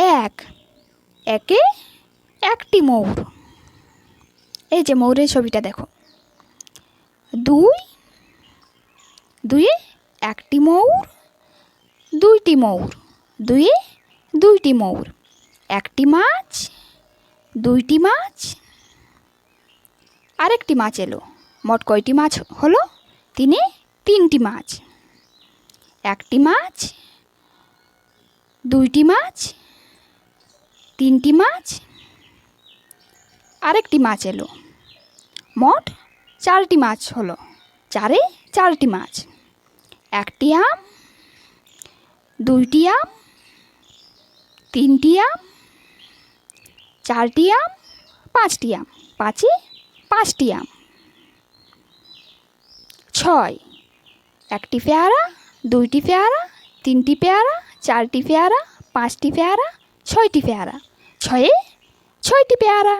এক, একে একটি ময়ূর এই যে ময়ূরের ছবিটা দেখো। দুই, দুইয়ে একটি ময়ূর দুইটি ময়ূর দুইয়ে দুইটি ময়ূর একটি মাছ, দুইটি মাছ, আরেকটি মাছ এলো। মোট কয়টি মাছ হলো? তিনে তিনটি মাছ। একটি মাছ, দুইটি মাছ তিনটি মাছ? আরেকটি মাছ এলো। মোট চারটি মাছ হলো। চারে চারটি মাছ। একটি আম, দুইটি আম, তিনটি আম, চারটি আম, পাঁচটি আম, পাঁচে পাঁচটি আম। ছয়। একটি পেয়ারা, দুইটি পেয়ারা, তিনটি পেয়ারা, চারটি পেয়ারা, পাঁচটি পেয়ারা, ছয়টি পেয়ারা। ছয়ে? ছয়টি পেয়ারা।